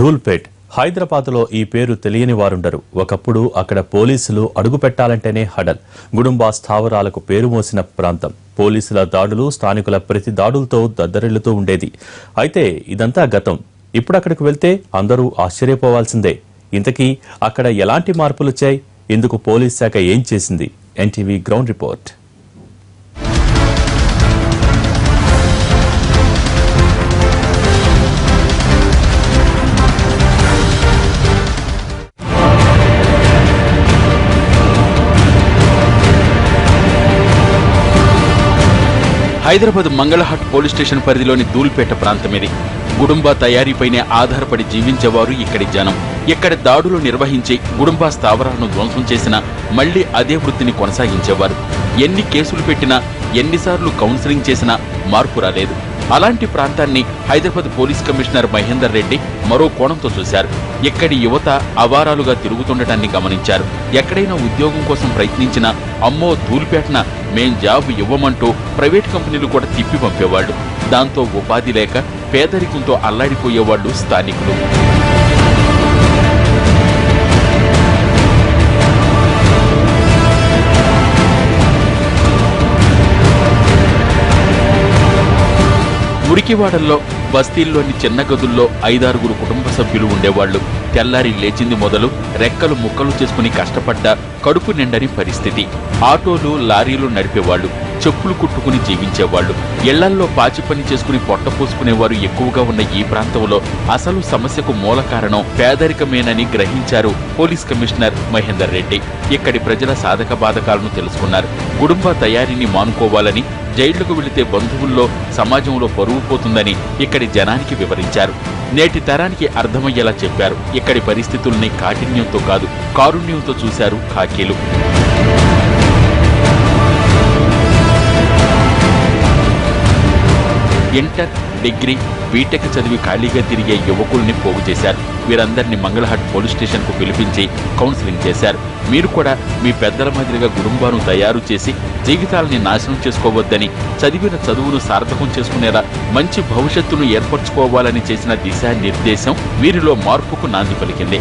ధూల్పేట్ హైదరాబాద్లో ఈ పేరు తెలియని వారుండరు. ఒకప్పుడు అక్కడ పోలీసులు అడుగు పెట్టాలంటేనే హడల్. గుడుంబా స్థావరాలకు పేరు మోసిన ప్రాంతం. పోలీసుల దాడులు స్థానికుల ప్రతి దాడులతో దద్దరిల్లుతూ ఉండేది. అయితే ఇదంతా గతం. ఇప్పుడు అక్కడికి వెళ్తే అందరూ ఆశ్చర్యపోవాల్సిందే. ఇంతకీ అక్కడ ఎలాంటి మార్పులొచ్చాయి? ఇందుకు పోలీస్ శాఖ ఏం చేసింది? NTV ground report. Hyderabad Mangalhat police station పరిధిలోని దూల్పేట ప్రాంతం ఇది గుడుంబా తయారీపైనే ఆధారపడి జీవించేవారు ఇక్కడి జనం. ఇక్కడ దాడులు నిర్వహించి గుడుంబా స్థావరాలను ధ్వంసం చేసినా మళ్ళీ అదే వృత్తిని కొనసాగించేవారు. ఎన్ని కేసులు పెట్టినా ఎన్నిసార్లు కౌన్సిలింగ్ చేసినా మార్పు రాలేదు. అలాంటి ప్రాంతాన్ని హైదరాబాద్ పోలీస్ కమిషనర్ మహేందర్ రెడ్డి మరో కోణంతో చూశారు. ఇక్కడి యువత అవారాలుగా తిరుగుతుండటాన్ని గమనించారు. ఎక్కడైనా ఉద్యోగం కోసం ప్రయత్నించినా అమ్మో ధూల్పేటన మేం జాబ్ ఇవ్వమంటూ ప్రైవేట్ కంపెనీలు కూడా తిప్పి పంపేవాళ్ళు దాంతో ఉపాధి లేక పేదరికంతో అల్లాడిపోయేవాళ్ళు స్థానికులు. మురికివాడల్లో బస్తీల్లోని చిన్న గదుల్లో ఐదారుగురు కుటుంబ సభ్యులు ఉండేవాళ్ళు తెల్లారి లేచింది మొదలు రెక్కలు ముక్కలు చేసుకుని కష్టపడ్డ కడుపు నిండని పరిస్థితి. ఆటోలు లారీలు నడిపేవాళ్ళు చెప్పులు కుట్టుకుని జీవించేవాళ్ళు ఇళ్ళల్లో పాచి పని చేసుకుని పొట్ట పోసుకునేవారు ఎక్కువగా ఉన్న ఈ ప్రాంతంలో అసలు సమస్యకు మూల కారణం పేదరికమేనని గ్రహించారు పోలీస్ కమిషనర్ మహేందర్ రెడ్డి. ఇక్కడి ప్రజల సాధక బాధకాలను తెలుసుకున్నారు. కుటుంబ తయారీని మానుకోవాలని జైళ్ళకు వెళితే బంధువుల్లో సమాజంలో పరువు పోతుందని ఇక్కడి జనానికి వివరించారు. నేటి తరానికి అర్థమయ్యేలా చెప్పారు. ఇక్కడి పరిస్థితుల్ని కాఠిన్యంతో కాదు కారుణ్యంతో చూశారు ఖాకీలు. ఇంటర్ డిగ్రీ బీటెక్ చదివి ఖాళీగా తిరిగే యువకుల్ని పోగు చేశారు వీరందరినీ మంగళహాట్ పోలీస్ స్టేషన్కు పిలిపించి కౌన్సిలింగ్ చేశారు. మీరు కూడా మీ పెద్దల మాదిరిగా కుటుంబాను తయారు చేసి జీవితాలని నాశనం చేసుకోవద్దని చదివిన చదువును సార్థకం చేసుకునేలా మంచి భవిష్యత్తును ఏర్పరచుకోవాలని చేసిన దిశానిర్దేశం వీరిలో మార్పుకు నాంది పలికింది.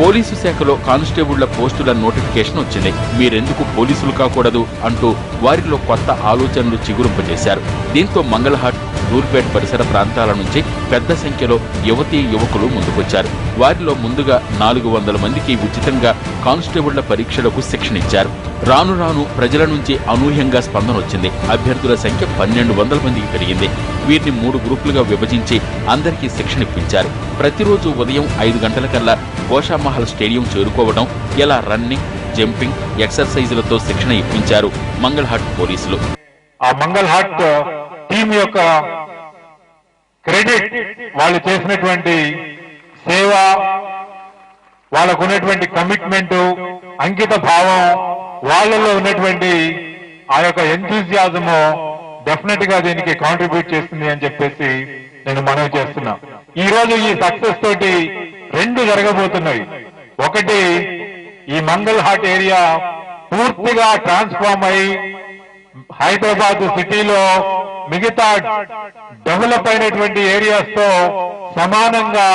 పోలీసు శాఖలో కానిస్టేబుళ్ళ పోస్టుల నోటిఫికేషన్ వచ్చింది. మీరెందుకు పోలీసులు కాకూడదు అంటూ వారిలో కొత్త ఆలోచనలు చిగురింపజేశారు. దీంతో మంగళహాట్ దూర్పేట్ పరిసర ప్రాంతాల నుంచి పెద్ద సంఖ్యలో యువతీ యువకులు ముందుకొచ్చారు. వారిలో ముందుగా నాలుగు వందల మందికి ఉచితంగా కానిస్టేబుళ్ళ పరీక్షలకు శిక్షణ ఇచ్చారు. రాను రాను ప్రజల నుంచి అనూహ్యంగా స్పందన వచ్చింది. అభ్యర్థుల సంఖ్య పన్నెండు వందల మందికి పెరిగింది. వీరిని మూడు గ్రూపులుగా విభజించి అందరికీ శిక్షణ ఇప్పించారు. ప్రతిరోజు ఉదయం ఐదు గంటల కల్లా గోషామహల్ స్టేడియం చేరుకోవడం ఇలా రన్నింగ్ జంపింగ్ ఎక్సర్సైజులతో శిక్షణ ఇప్పించారు మంగళహాట్ పోలీసులు. ఆ మంగళహాట్ టీం యొక్క క్రెడిట్ వాళ్ళు చేసినటువంటి సేవ వాళ్ళకు ఉన్నటువంటి కమిట్మెంట్ అంకిత భావం వాళ్ళలో ఉన్నటువంటి ఆ యొక్క ఎంతూజియాజము డెఫినెట్గా దీనికి కాంట్రిబ్యూట్ చేస్తుంది అని చెప్పేసి నేను మనవి చేస్తున్నా. ఈ రోజు ఈ సక్సెస్ తోటి రెండు జరగబోతున్నాయి. ఒకటి ఈ మంగళ హాట్ ఏరియా పూర్తిగా ట్రాన్స్ఫార్మ్ అయి హైదరాబాద్ సిటీలో మిగతా డెవలప్ అయినటువంటి ఏరియాస్తో సమానంగా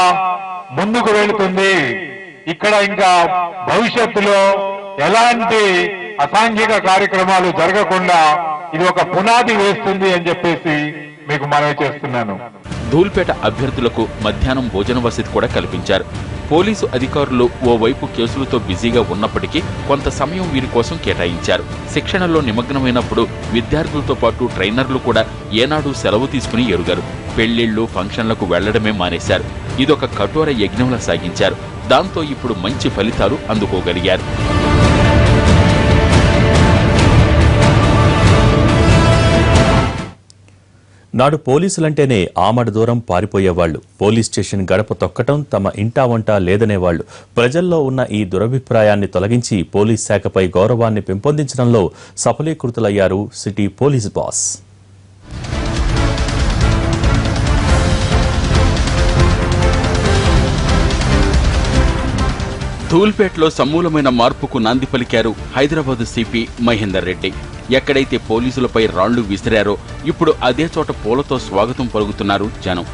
ముందుకు వెళుతుంది. ఇక్కడ ఇంకా భవిష్యత్తులో ఎలాంటి అసాంఘిక కార్యక్రమాలు జరగకుండా ఇది ఒక పునాది వేస్తుంది అని చెప్పేసి మీకు మనవి చేస్తున్నాను. ధూల్పేట అభ్యర్థులకు మధ్యాహ్నం భోజన వసతి కూడా కల్పించారు. పోలీసు అధికారులు ఓవైపు కేసులతో బిజీగా ఉన్నప్పటికీ కొంత సమయం వీరి కోసం కేటాయించారు. శిక్షణలో నిమగ్నమైనప్పుడు విద్యార్థులతో పాటు ట్రైనర్లు కూడా ఏనాడు సెలవు తీసుకుని ఎరుగారు. పెళ్ళిళ్ళు ఫంక్షన్లకు వెళ్ళడమే మానేశారు. ఇదొక కఠోర యజ్ఞంలా సాగించారు. దాంతో ఇప్పుడు మంచి ఫలితాలు అందుకోగలిగారు. నాడు పోలీసులంటేనే ఆమడ దూరం పారిపోయేవాళ్ళు పోలీస్ స్టేషన్ గడప తొక్కటం తమ ఇంటా వంట లేదనేవాళ్ళు ప్రజల్లో ఉన్న ఈ దురభిప్రాయాన్ని తొలగించి పోలీస్ శాఖపై గౌరవాన్ని పెంపొందించడంలో సఫలీకృతులయ్యారు సిటీ పోలీస్ బాస్. ధూల్పేట్లో సమూలమైన మార్పుకు నాంది పలికారు హైదరాబాద్ సిపి మహేందర్ రెడ్డి. ఎక్కడైతే పోలీసులపై రాళ్ళు విసిరారో ఇప్పుడు అదే చోట పూలతో స్వాగతం పలుకుతున్నారు జనం.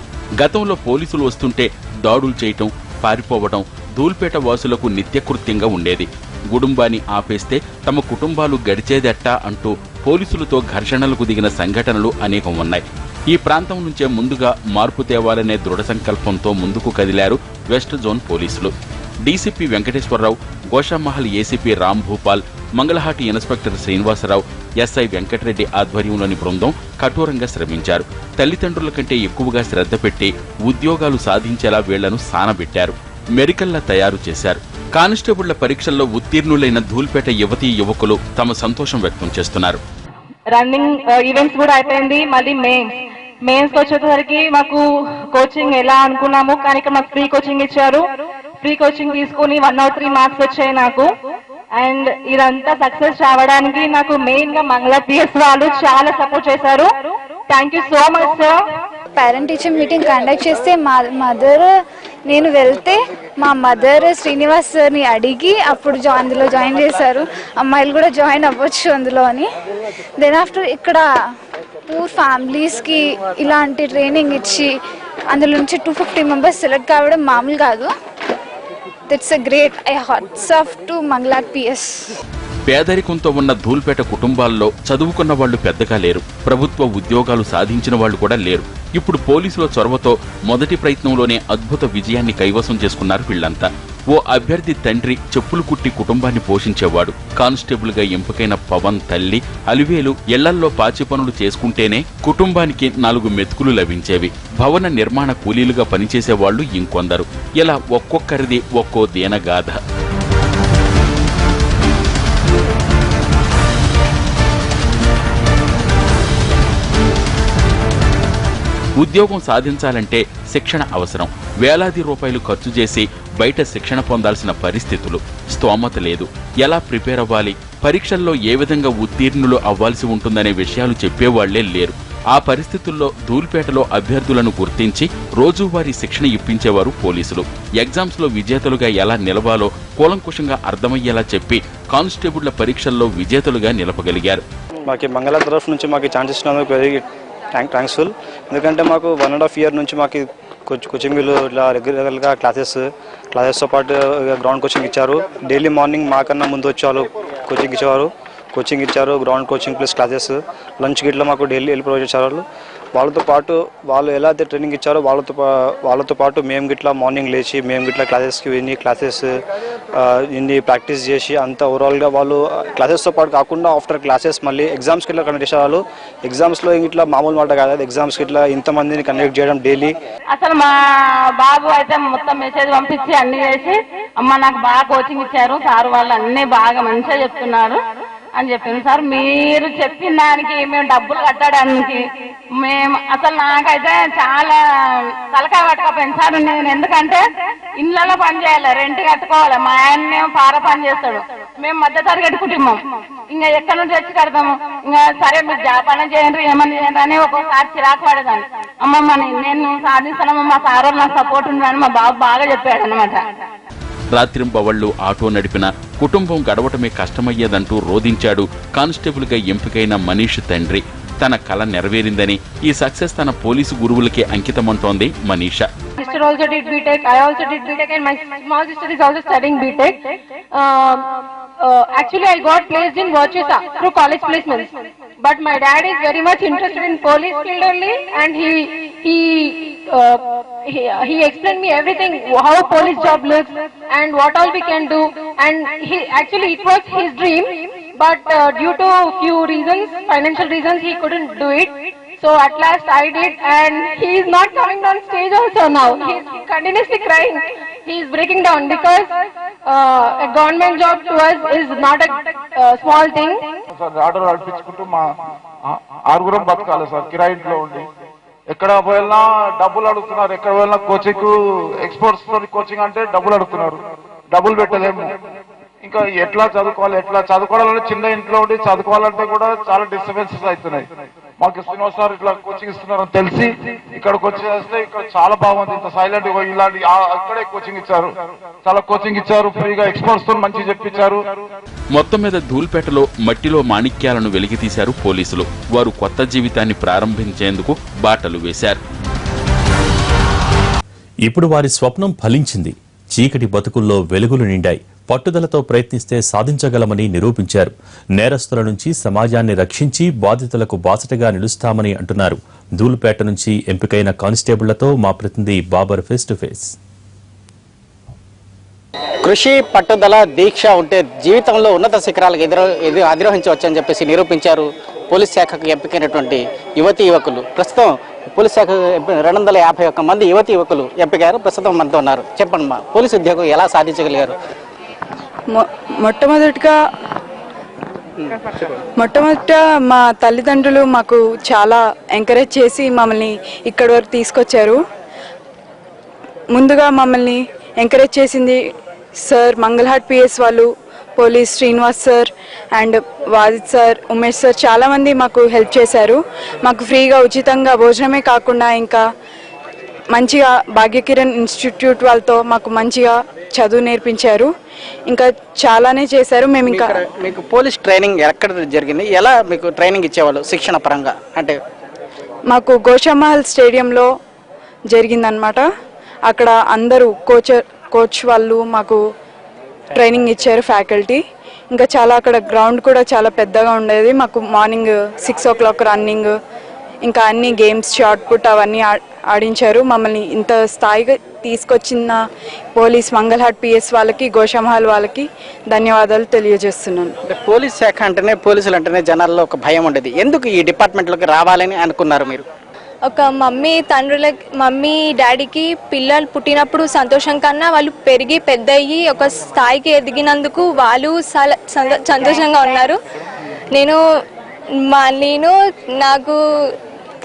గతంలో పోలీసులు వస్తుంటే దాడులు చేయటం పారిపోవటం ధూల్పేట వాసులకు నిత్యకృత్యంగా ఉండేది. గుడుంబాన్ని ఆపేస్తే తమ కుటుంబాలు గడిచేదెట్టా అంటూ పోలీసులతో ఘర్షణలకు దిగిన సంఘటనలు అనేకం ఉన్నాయి. ఈ ప్రాంతం నుంచే ముందుగా మార్పు తేవాలనే దృఢ సంకల్పంతో ముందుకు కదిలారు వెస్ట్ జోన్ పోలీసులు. డీసీపీ వెంకటేశ్వరరావు గోషామహల్ ఏసీపీ రామ్ భూపాల్ మంగళహాటి ఇన్స్పెక్టర్ శ్రీనివాసరావు ఎస్ఐ వెంకటరెడ్డి ఆధ్వర్యంలోని బృందం కఠోరంగా శ్రమించారు. తల్లిదండ్రుల కంటే ఎక్కువగా శ్రద్ధ పెట్టి ఉద్యోగాలు సాధించేలా వీళ్ళను సానబెట్టారు. మెరికల్లా తయారు చేశారు. కానిస్టేబుళ్ళ పరీక్షల్లో ఉత్తీర్ణులైన ధూల్పేట యువతీ యువకులు తమ సంతోషం వ్యక్తం చేస్తున్నారు. రన్నింగ్ ఈవెంట్స్ కూడా అయిపోయింది. మళ్ళీ మెయిన్స్ మెయిన్స్ వచ్చేసరికి మాకు కోచింగ్ ఎలా అనుకున్నాము కానీ ఇక్కడ మాకు ఫ్రీ కోచింగ్ ఇచ్చారు. ఫ్రీ కోచింగ్ తీసుకుని వన్ ఆర్ త్రీ మార్క్స్ వచ్చాయి నాకు. అండ్ ఇదంతా సక్సెస్ రావడానికి నాకు మెయిన్గా మంగళ పిఎస్ వాళ్ళు చాలా సపోర్ట్ చేశారు. Thank you so much sir parent teacher meeting conduct చేస్తే మా మదర్ నేను వెళ్తే మా మదర్ శ్రీనివాస్ సార్ని అడిగి అప్పుడు జా అందులో జాయిన్ చేశారు. అమ్మాయిలు కూడా జాయిన్ అవ్వచ్చు అందులో అని. దెన్ ఆఫ్టర్ ఇక్కడ పూర్ ఫ్యామిలీస్కి ఇలాంటి ట్రైనింగ్ ఇచ్చి అందులో నుంచి టూ ఫిఫ్టీ మెంబర్స్ సెలెక్ట్ కావడం మామూలు కాదు. That's a great I hats off to మంగళార్ PS పేదరికంతో ఉన్న ధూల్పేట కుటుంబాల్లో చదువుకున్న వాళ్ళు పెద్దగా లేరు. ప్రభుత్వ ఉద్యోగాలు సాధించిన వాళ్ళు కూడా లేరు. ఇప్పుడు పోలీసుల చొరవతో మొదటి ప్రయత్నంలోనే అద్భుత విజయాన్ని కైవసం చేసుకున్నారు వీళ్ళంతా ఓ అభ్యర్థి తండ్రి చెప్పులు కుట్టి కుటుంబాన్ని పోషించేవాడు. కానిస్టేబుల్గా ఎంపికైన పవన్ తల్లి అలివేలు ఇళ్ళల్లో పాచి పనులు చేసుకుంటేనే కుటుంబానికి నాలుగు మెతుకులు లభించేవి. భవన నిర్మాణ కూలీలుగా పనిచేసేవాళ్ళు ఇంకొందరు. ఇలా ఒక్కొక్కరిది ఒక్కో దీనగాథ. ఉద్యోగం సాధించాలంటే శిక్షణ అవసరం. వేలాది రూపాయలు ఖర్చు చేసి బయట శిక్షణ పొందాల్సిన పరిస్థితులు. స్తోమత లేదు. ఎలా ప్రిపేర్ అవ్వాలి? పరీక్షల్లో ఏ విధంగా ఉత్తీర్ణులు అవ్వాల్సి ఉంటుందనే విషయాలు చెప్పేవాళ్ళే లేరు. ఆ పరిస్థితుల్లో ధూల్పేటలో అభ్యర్థులను గుర్తించి రోజువారీ శిక్షణ ఇప్పించేవారు పోలీసులు. ఎగ్జామ్స్లో విజేతలుగా ఎలా నిలవాలో కూలంకుషంగా అర్థమయ్యేలా చెప్పి కానిస్టేబుళ్ళ పరీక్షల్లో విజేతలుగా నిలపగలిగారు. మాకు మంగళ తరఫు నుంచి మాకు ఛాన్స్ ఇచ్చినందుకు థ్యాంక్ థ్యాంక్స్ఫుల్ ఎందుకంటే మాకు వన్ అండ్ హాఫ్ ఇయర్ నుంచి మాకు కోచ్ కోచింగ్లు ఇట్లా రెగ్యులర్గా క్లాసెస్ క్లాసెస్తో పాటు గ్రౌండ్ కోచింగ్ ఇచ్చారు. డైలీ మార్నింగ్ మాకన్నా ముందు వచ్చి వాళ్ళు కోచింగ్ ఇచ్చేవారు. కోచింగ్ ఇచ్చారు ground coaching plus classes. Lunch గిట్లా మాకు డైలీ వెళ్ళి ప్రొవైడ్ చేసేవాళ్ళు. వాళ్ళు వాళ్ళతో పాటు వాళ్ళు ఎలా అయితే ట్రైనింగ్ ఇచ్చారో వాళ్ళతో వాళ్ళతో పాటు మేము గిట్లా మార్నింగ్ లేచి మేము గిట్లా క్లాసెస్కి ఇన్ని క్లాసెస్ ఇన్ని ప్రాక్టీస్ చేసి అంత ఓవరాల్గా వాళ్ళు క్లాసెస్తో పాటు కాకుండా ఆఫ్టర్ క్లాసెస్ మళ్ళీ ఎగ్జామ్స్కి ఇట్లా కండక్ట్ చేసే వాళ్ళు ఎగ్జామ్స్లో ఇట్లా మామూలు మాట కాదు. ఎగ్జామ్స్కి ఇట్లా ఇంతమందిని కండక్ట్ చేయడం డైలీ అసలు మా బాబు అయితే మొత్తం మెసేజ్ పంపించి అన్ని చేసి అమ్మ నాకు బాగా కోచింగ్ ఇచ్చారు. సార్ వాళ్ళు అన్ని బాగా మంచిగా చెప్తున్నారు. అని చెప్పింది. సార్ మీరు చెప్పిన దానికి మేము డబ్బులు కట్టడానికి మేము అసలు నాకైతే చాలా తలకాయ పట్టకపోయింది. సార్ నేను ఎందుకంటే ఇళ్ళలో పని చేయాలి రెంట్ కట్టుకోవాలి. మా ఆయన పార పని చేస్తాడు. మేము మధ్య తరగతి కుటుంబం. ఇంకా ఎక్కడి నుంచి తెచ్చి కడతాము? ఇంకా సరే మీరు జాపాన చేయండి ఏమని చేయండి అని ఒక్కొక్కసారి చిరాకు పడేదాన్ని. అమ్మమ్మ నేను- నేను మా సార్ వాళ్ళు నాకు సపోర్ట్ ఉందని మా బాబు బాగా చెప్పాడు అనమాట రాత్రింబవళ్ళు ఆటో నడిపిన కుటుంబం గడవటమే కష్టమయ్యేదంటూ రోధించాడు కానిస్టేబుల్గా ఎంపికైన మనీష్ తండ్రి తన కళ నెరవేరిందని ఈ సక్సెస్ తన పోలీసు గురువులకే అంకితమంటోంది Manisha sister also did BTech. I also did BTech, and my small sister is also studying BTech. Um, uh, actually, I got placed in Virtusa through college placements. But my dad is very much interested in police field only, and he he uh, he, he explained me everything how police job looks and what all we can do. And he actually it was his dream, but uh, due to few reasons, financial reasons, he couldn't do it. So at last I did, and he is not coming on stage also now. He is continuously crying. He is breaking down because uh, a government job to us is not a uh, small thing. Sir order నడిపించుకుంటూ మా ఆరుగురం బతకాలి sir కిరాయింట్లో ఉండి ఎక్కడ పోయినా డబ్బులు అడుగుతున్నారు. ఎక్కడ పోయినా కోచింగ్ ఎక్స్పోర్ట్స్ తోని కోచింగ్ అంటే డబ్బులు అడుగుతున్నారు. డబ్బులు పెట్టలేము. ఇంకా ఎట్లా చదువుకోవాలి ఎట్లా చదువుకోవాలంటే చిన్న ఇంట్లో ఉండి చదువుకోవాలంటే కూడా చాలా డిస్టర్బెన్సెస్ అవుతున్నాయి. మాకు శ్రీనివాస్ సార్ ఇట్లా కోచింగ్ ఇస్తున్నారని తెలిసి ఇక్కడికి వచ్చి చేస్తే ఇక్కడ చాలా బాగుంది ఇంత సైలెంట్ ఇలాంటి అక్కడే కోచింగ్ ఇచ్చారు. చాలా కోచింగ్ ఇచ్చారు ఫ్రీగా ఎక్స్పర్ట్స్తో మంచిగా చెప్పించారు మొత్తం మీద ధూల్పేటలో మట్టిలో మాణిక్యాలను వెలికితీశారు పోలీసులు. వారు కొత్త జీవితాన్ని ప్రారంభించేందుకు బాటలు వేశారు. ఇప్పుడు వారి స్వప్నం ఫలించింది. చీకటి బతుకుల్లో వెలుగులు నిండాయి. పట్టుదలతో ప్రయత్నిస్తే సాధించగలమని నిరూపించారు. నేరస్తుల నుంచి సమాజాన్ని రక్షించి బాధితులకు బాసటగా నిలుస్తామని అంటున్నారు. ధూల్పేట నుంచి ఎంపికైన కానిస్టేబుళ్ళతో మా ప్రతినిధి బాబర్ ఫేస్ టు ఫేస్ కృషి పట్టుదల దీక్ష ఉంటే జీవితంలో ఉన్నత శిఖరాలకు ఎదురు ఎదురు అధిరోహించవచ్చని చెప్పేసి నిరూపించారు పోలీస్ శాఖకు ఎంపికైనటువంటి యువతి యువకులు. ప్రస్తుతం పోలీస్ శాఖ రెండు వందల యాభై ఒక్క మంది యువతి యువకులు ఎంపికారు ప్రస్తుతం మనతో ఉన్నారు. చెప్పండి మా పోలీస్ ఉద్యోగం ఎలా సాధించగలిగారు? మొట్టమొదటిగా మొట్టమొదట మా తల్లిదండ్రులు మాకు చాలా ఎంకరేజ్ చేసి మమ్మల్ని ఇక్కడి వరకు తీసుకొచ్చారు. ముందుగా మమ్మల్ని ఎంకరేజ్ చేసింది సార్ మంగళహాట్ పిఎస్ వాళ్ళు police Srinivas sir and Wajid sir Umesh sir చాలామంది మాకు హెల్ప్ చేశారు. మాకు ఫ్రీగా ఉచితంగా భోజనమే కాకుండా ఇంకా మంచిగా భాగ్యకిరణ్ ఇన్స్టిట్యూట్ వాళ్ళతో మాకు మంచిగా చదువు నేర్పించారు. ఇంకా చాలానే చేశారు. మేము ఇంకా మీకు పోలీస్ ట్రైనింగ్ ఎక్కడ జరిగింది? ఎలా మీకు ట్రైనింగ్ ఇచ్చేవాళ్ళు శిక్షణ పరంగా? అంటే మాకు గోషామహల్ స్టేడియంలో జరిగిందనమాట అక్కడ అందరూ కోచ్ కోచ్ వాళ్ళు మాకు ట్రైనింగ్ ఇచ్చారు ఫ్యాకల్టీ. ఇంకా చాలా అక్కడ గ్రౌండ్ కూడా చాలా పెద్దగా ఉండేది. మాకు morning six o'clock running ఇంకా అన్ని గేమ్స్ షార్ట్ పుట్ అవన్నీ ఆడించారు. మమ్మల్ని ఇంత స్థాయిగా తీసుకొచ్చిన పోలీస్ మంగళహాట్ పిఎస్ వాళ్ళకి గోషామహల్ వాళ్ళకి ధన్యవాదాలు తెలియజేస్తున్నాను. పోలీస్ శాఖ అంటేనే పోలీసులు అంటేనే జనాల్లో ఒక భయం ఉండేది. ఎందుకు ఈ డిపార్ట్మెంట్లోకి రావాలని అనుకున్నారు మీరు? ఒక మమ్మీ తండ్రులకి మమ్మీ డాడీకి పిల్లలు పుట్టినప్పుడు సంతోషం కన్నా వాళ్ళు పెరిగి పెద్ద అయ్యి ఒక స్థాయికి ఎదిగినందుకు వాళ్ళు సంతోషంగా ఉన్నారు. నేను మా నేను నాకు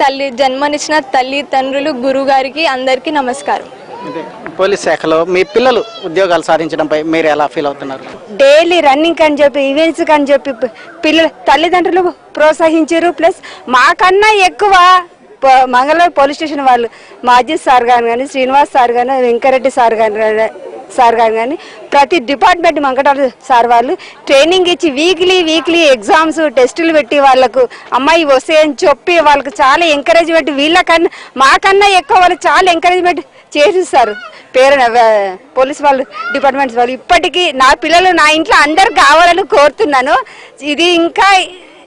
తల్లి జన్మనిచ్చిన తల్లిదండ్రులు గురువు గారికి అందరికీ నమస్కారం. అంటే పోలీస్ శాఖలో మీ పిల్లలు ఉద్యోగాలు సాధించడంపై మీరు ఎలా ఫీల్ అవుతున్నారు? డైలీ రన్నింగ్ అని చెప్పి ఈవెంట్స్ అని చెప్పి పిల్లలు తల్లిదండ్రులు ప్రోత్సహించారు. ప్లస్ మాకన్నా ఎక్కువ మంగళూరు పోలీస్ స్టేషన్ వాళ్ళు మాజీ సార్ గారు కానీ శ్రీనివాస్ సార్ కానీ వెంకరెడ్డి సార్ గారు సార్ గారు కానీ ప్రతి డిపార్ట్మెంట్ వెంకటరావు సార్ వాళ్ళు ట్రైనింగ్ ఇచ్చి వీక్లీ వీక్లీ ఎగ్జామ్స్ టెస్టులు పెట్టి వాళ్ళకు అమ్మాయి వస్తాయని చెప్పి వాళ్ళకు చాలా ఎంకరేజ్మెంట్ వీళ్ళకన్నా మాకన్నా ఎక్కువ వాళ్ళు చాలా ఎంకరేజ్మెంట్ చేసిస్తారు. పేరు పోలీస్ వాళ్ళు డిపార్ట్మెంట్స్ వాళ్ళు. ఇప్పటికీ నా పిల్లలు నా ఇంట్లో అందరు కావాలని కోరుతున్నాను. ఇది ఇంకా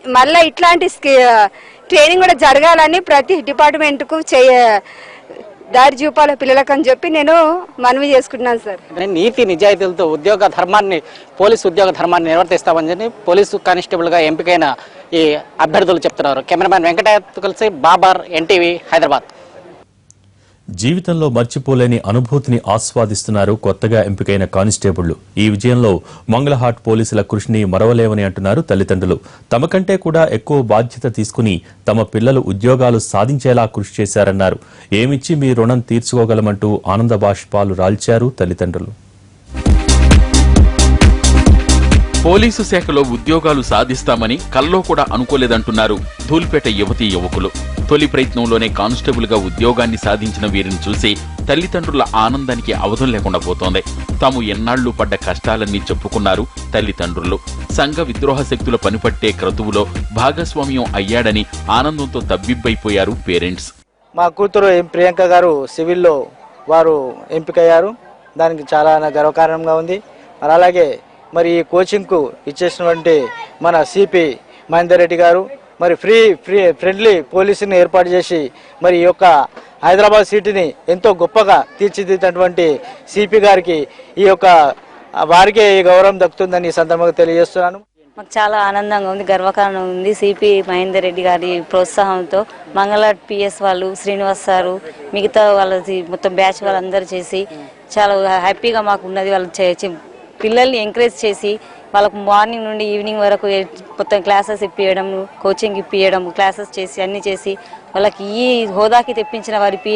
మళ్ళీ ఇట్లాంటి స్కి- ట్రైనింగ్ కూడా జరగాలని ప్రతి డిపార్ట్మెంట్కు చేయ దారి చూపాల పిల్లలకు అని చెప్పి నేను మనవి చేసుకుంటున్నాను సార్. నేను నీతి నిజాయితీలతో ఉద్యోగ ధర్మాన్ని పోలీసు ఉద్యోగ ధర్మాన్ని నిర్వర్తిస్తామని చెప్పి పోలీసు కానిస్టేబుల్గా ఎంపికైన ఈ అభ్యర్థులు చెప్తున్నారు. కెమెరామ్యాన్ వెంకటయ్యతో కలిసి బాబర్ ఎన్టీవీ హైదరాబాద్. జీవితంలో మర్చిపోలేని అనుభూతిని ఆస్వాదిస్తున్నారు కొత్తగా ఎంపికైన కానిస్టేబుళ్ళు ఈ విజయంలో మంగళహాట్ పోలీసుల కృషిని మరవలేవని అంటున్నారు తల్లిదండ్రులు. తమ కంటే కూడా ఎక్కువ బాధ్యత తీసుకుని తమ పిల్లలు ఉద్యోగాలు సాధించేలా కృషి చేశారన్నారు. ఏమిచ్చి మీ రుణం తీర్చుకోగలమంటూ ఆనంద బాష్పాలు రాల్చారు తల్లిదండ్రులు. పోలీసు శాఖలో ఉద్యోగాలు సాధిస్తామని కల్లో కూడా అనుకోలేదంటున్నారు ధూల్పేట యువతీ యువకులు. తొలి ప్రయత్నంలోనే కానిస్టేబుల్గా ఉద్యోగాన్ని సాధించిన వీరిని చూసి తల్లిదండ్రుల ఆనందానికి అవధం లేకుండా పోతోంది. తాము ఎన్నాళ్ళు పడ్డ కష్టాలన్నీ చెప్పుకున్నారు తల్లిదండ్రులు. సంఘ విద్రోహ శక్తుల పనిపట్టే క్రతువులో భాగస్వామ్యం అయ్యాడని ఆనందంతో తబ్బిబ్బైపోయారు పేరెంట్స్. మా కూతురు ఎం ప్రియాంక గారు సివిల్లో వారు ఎంపికయ్యారు. దానికి చాలా గర్వకారణంగా ఉంది. మరి అలాగే మరి ఈ కోచింగ్కు ఇచ్చేసినటువంటి మన సిపి మహేందర్ రెడ్డి గారు మరి ఫ్రీ ఫ్రీ ఫ్రెండ్లీ పోలీసుని ఏర్పాటు చేసి మరి ఈ యొక్క హైదరాబాద్ సిటీని ఎంతో గొప్పగా తీర్చిదిద్దినటువంటి సిపి గారికి ఈ యొక్క వారికే ఈ గౌరవం దక్కుతుందని ఈ సందర్భంగా తెలియజేస్తున్నాను. మాకు చాలా ఆనందంగా ఉంది గర్వకారణం ఉంది సిపి మహేందర్ రెడ్డి గారి ప్రోత్సాహంతో. మంగళాట్ పిఎస్ వాళ్ళు శ్రీనివాస్ సారు మిగతా వాళ్ళది మొత్తం బ్యాచ్ వాళ్ళందరూ చేసి చాలా హ్యాపీగా మాకు ఉన్నది వాళ్ళు చే- పిల్లల్ని ఎంకరేజ్ చేసి వాళ్ళకు మార్నింగ్ నుండి ఈవినింగ్ వరకు మొత్తం క్లాసెస్ ఇప్పియడం కోచింగ్ ఇప్పియడం క్లాసెస్ చేసి అన్ని చేసి వాళ్ళకి ఈ హోదాకి తెప్పించిన వారి పి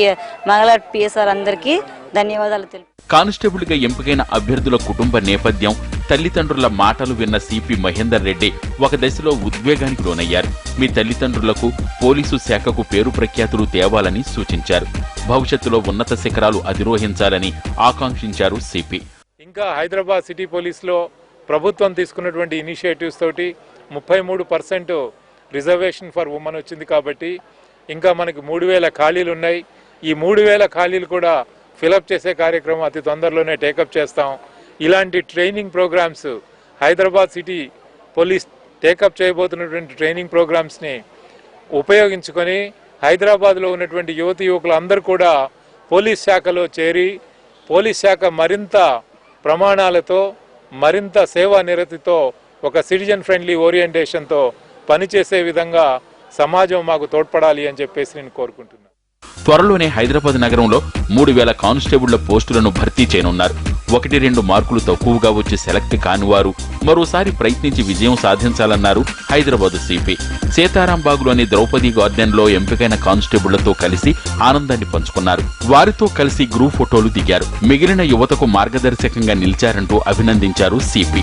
మంగళ పిఎస్ఆర్ అందరికీ ధన్యవాదాలు తెలుపు కానిస్టేబుల్గా ఎంపికైన అభ్యర్థుల కుటుంబ నేపథ్యం తల్లిదండ్రుల మాటలు విన్న సిపి మహేందర్ రెడ్డి ఒక దశలో ఉద్వేగానికి లోనయ్యారు. మీ తల్లిదండ్రులకు పోలీసు శాఖకు పేరు ప్రఖ్యాతులు తేవాలని సూచించారు. భవిష్యత్తులో ఉన్నత శిఖరాలు అధిరోహించాలని ఆకాంక్షించారు సిపి. ఇంకా హైదరాబాద్ సిటీ పోలీస్లో ప్రభుత్వం తీసుకున్నటువంటి ఇనిషియేటివ్స్ తోటి ముప్పై మూడు పర్సెంట్ రిజర్వేషన్ ఫర్ ఉమెన్ వచ్చింది కాబట్టి ఇంకా మనకి మూడు వేల ఖాళీలు ఉన్నాయి. ఈ మూడు వేల ఖాళీలు కూడా ఫిలప్ చేసే కార్యక్రమం అతి తొందరలోనే టేకప్ చేస్తాం. ఇలాంటి training programs Hyderabad city police take up చేయబోతున్నటువంటి training ప్రోగ్రామ్స్ని ఉపయోగించుకొని హైదరాబాద్లో ఉన్నటువంటి యువతి యువకులందరూ కూడా పోలీస్ శాఖలో చేరి పోలీస్ శాఖ మరింత ప్రమాణాలతో మరింత సేవా నిరతితో ఒక సిటిజన్ ఫ్రెండ్లీ ఓరియంటేషన్తో పనిచేసే విధంగా సమాజం మాకు తోడ్పడాలి అని చెప్పేసి నేను కోరుకుంటున్నాను. త్వరలోనే హైదరాబాద్ నగరంలో మూడు వేల కానిస్టేబుళ్ళ పోస్టులను భర్తీ చేయనున్నారు. ఒకటి రెండు మార్కులు తక్కువగా వచ్చి సెలెక్ట్ కానివారు మరోసారి ప్రయత్నించి విజయం సాధించాలన్నారు హైదరాబాద్ సిపి. సీతారాంబాగ్లోని ద్రౌపది గార్డెన్లో ఎంపికైన కానిస్టేబుళ్ళతో కలిసి ఆనందాన్ని పంచుకున్నారు. వారితో కలిసి గ్రూప్ ఫోటోలు దిగారు. మిగిలిన యువతకు మార్గదర్శకంగా నిలిచారంటూ అభినందించారు సిపి.